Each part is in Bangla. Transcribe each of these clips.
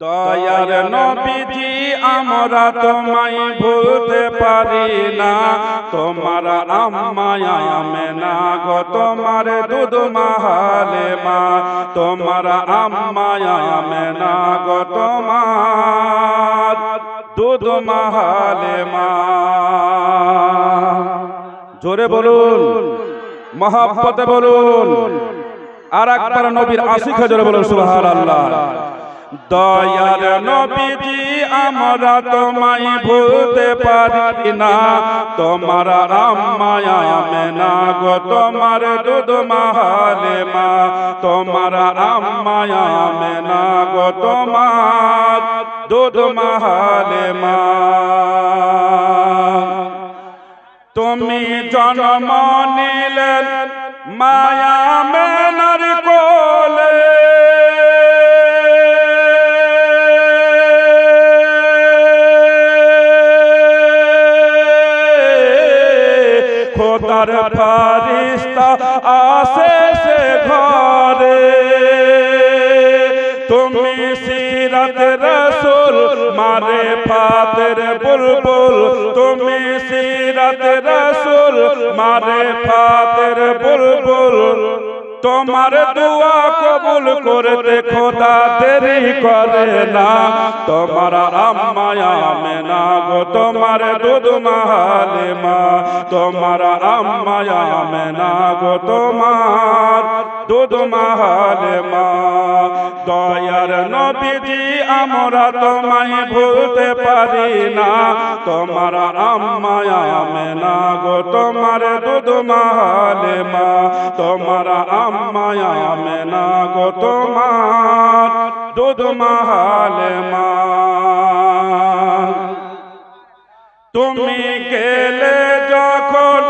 দয়ার নবীজি আমরা তোমায় ভুলতে পারি না। তোমার আম্মায় আমেনা গো তোমার দুধ মাহালে মা তোমার আম্মায় আমেনা গো তোমার দুধ মাহালে মা জোরে বলুন। মহাব্বতে বলুন। আর একবার নবীর আশিক জোরে বলুন। সুবহানাল্লাহ। দয়ার নবীজি, আমরা তোমায় ভুলতে পারি না। তোমার আম্মায় আমেনা গো, তোমার দুধ মা তোমার আম্মায় আমেনা গো, তোমার দুধ মা তুমি জন্ম নিলেন মায়া মেনার কোলে খোদার ফারিস্তা আসে সে ঘরে। তুমি সিরাত রসুল, মারে ফাতের বুলবুল। তুমি সিরাত রসুল, মারে ফাতের বুলবুল। তোমার দোয়া কবুল করতে খোদা দেরি করে না। তোমার আম্মায়া মেনা গো, তোমার দুধ মাহালে মা তোমার আম্মায়া মেনা গো, তোমার দুধ মাহালে মা দয়ার নবীজি, আমরা তোমায় ভুলতে পারি না। তোমার আম্মায়া মেনা গো, তোমার দুধ মাহালে মা তোমার আম্মায়া মেনা গো তোমার মাহালে মা তুমি গেলে যখন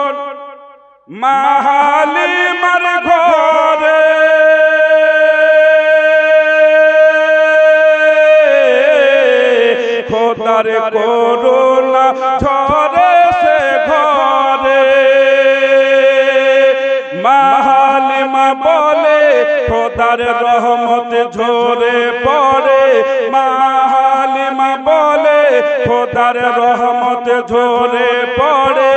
মাহালি মার ঘরে, খোদার করোনা ঝরে সে ঘরে মাহালিমা বলে খোদার রহমত ঝরে পড়ে। মাহালিমা বলে খোদার রহমত ঝরে পড়ে।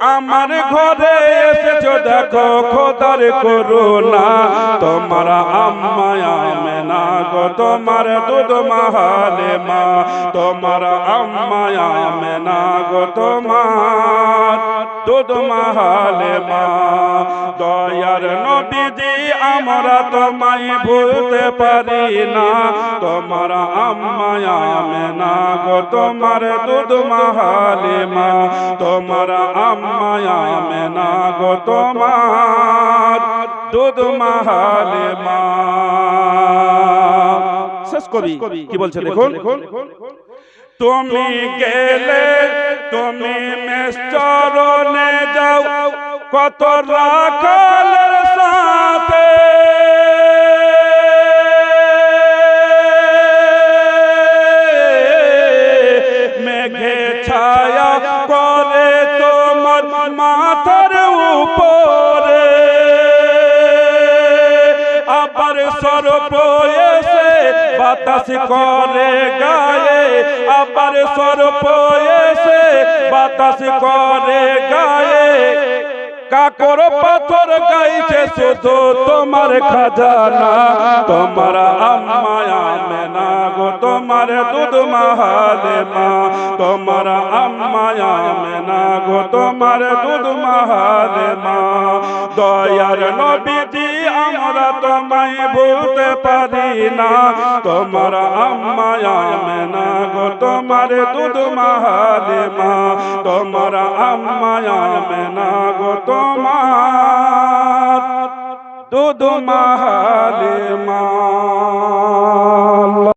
আমার ঘরে এসেছ, দেখো খোদার করুণা। তোমার আম্মায়া মেনা গো, তোমার দুধ মাহালে মা। তোমার আম্মায়া মেনা গো, তোমার দুধ মাহালে মা। দয়ার নবীজি, আমরা তোমায় ভুলতে পারি না। তোমার আম্মায়া মেনা গো, তোমার দুধ মাহালে মা। তোমার আম্মায়া মেনা গো তোমার, দুধ মাহালে মা। শেষ কবি, কি বলছে দেখুন। তুমি গেলে তুমি মেশ্চরণে যাও, কত রাখালের সাথে। আবার সর্প এসে বাতাস করে গায়ে। আবার সর্প এসে বাতাস করে গায়ে। কাকর পাথর গাইছে শুধু তোমার খাজানা, তোমার আম্মায়া মেনা তোমার দুধ মাহালে মা তোমার আম্মায়া মেনা গো, তোমার দুধ মাহালে মা দয়ার নবীজি, আমরা তোমায় ভুলতে পারি না। তোমার আম্মায়া মেনা গো, তোমার দুধ মাহালে তোমার আম্মায়া গো, তোমার দুধ মাহালে